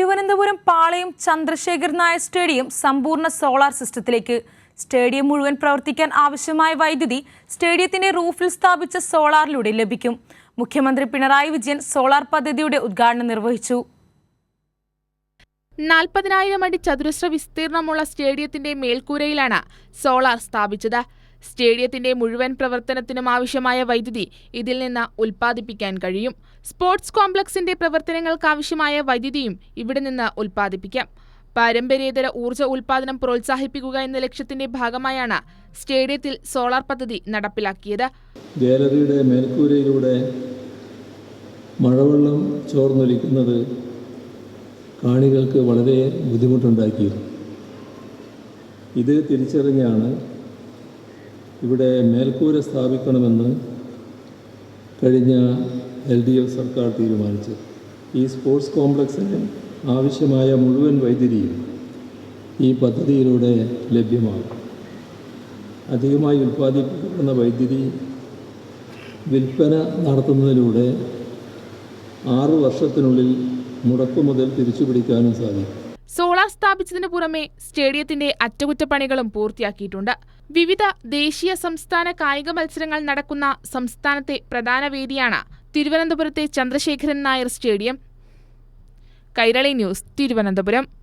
Thiruvananthapuram Palayam Chandrasekhar Nair stadium സമ്പൂർണ solar സിസ്റ്റത്തിലേക്ക്. Stadium മുഴുവൻ പ്രവർത്തിക്കാൻ ആവശ്യമായ വൈദ്യുതി സ്റ്റേഡിയത്തിന്റെ റൂഫിൽ സ്ഥാപിച്ച സോളാറിലൂടെ ലഭിക്കും. മുഖ്യമന്ത്രി പിണറായി വിജയൻ സോളാർ പദ്ധതിയുടെ ഉദ്ഘാടനം നിർവഹിച്ചു. നാൽപ്പതിനായിരം അടി ചതുരശ്ര വിസ്തീർണമുള്ള സ്റ്റേഡിയത്തിന്റെ മേൽക്കൂരയിലാണ് സോളാർ സ്ഥാപിച്ചത്. സ്റ്റേഡിയത്തിന്റെ മുഴുവൻ പ്രവർത്തനത്തിനും ആവശ്യമായ വൈദ്യുതി ഇതിൽ നിന്ന് ഉൽപ്പാദിപ്പിക്കാൻ കഴിയും. സ്പോർട്സ് കോംപ്ലക്സിന്റെ പ്രവർത്തനങ്ങൾക്കാവശ്യമായ വൈദ്യുതിയും ഇവിടെ നിന്ന് ഉൽപ്പാദിപ്പിക്കാം. പാരമ്പര്യേതര ഊർജ ഉൽപ്പാദനം പ്രോത്സാഹിപ്പിക്കുക എന്ന ലക്ഷ്യത്തിന്റെ ഭാഗമായാണ് സ്റ്റേഡിയത്തിൽ സോളാർ പദ്ധതി നടപ്പിലാക്കിയത്. ഗാലറിയുടെ മേൽക്കൂരയിലൂടെ മഴവെള്ളം ചോർന്നൊലിക്കുന്നത് കാണികൾക്ക് വളരെ ബുദ്ധിമുട്ടുണ്ടാക്കിയിരുന്നു. ഇത് തിരിച്ചറിഞ്ഞാണ് ഇവിടെ മേൽക്കൂര സ്ഥാപിക്കണമെന്ന് കഴിഞ്ഞ എൽ ഡി എഫ് സർക്കാർ തീരുമാനിച്ചു. ഈ സ്പോർട്സ് കോംപ്ലക്സിന് ആവശ്യമായ മുഴുവൻ വൈദ്യുതിയും ഈ പദ്ധതിയിലൂടെ ലഭ്യമാകും. അധികമായി ഉൽപ്പാദിപ്പിക്കുന്ന വൈദ്യുതി വിൽപ്പന നടത്തുന്നതിലൂടെ ആറു വർഷത്തിനുള്ളിൽ മുടക്കുമുതൽ തിരിച്ചുപിടിക്കാനും സാധിക്കും. സോളാർ സ്ഥാപിച്ചതിനു പുറമെ സ്റ്റേഡിയത്തിന്റെ അറ്റകുറ്റപ്പണികളും പൂർത്തിയാക്കിയിട്ടുണ്ട്. വിവിധ ദേശീയ സംസ്ഥാന കായിക മത്സരങ്ങൾ നടക്കുന്ന സംസ്ഥാനത്തെ പ്രധാന വേദിയാണ് തിരുവനന്തപുരത്തെ ചന്ദ്രശേഖരൻ നായർ സ്റ്റേഡിയം. കൈരളി ന്യൂസ് തിരുവനന്തപുരം.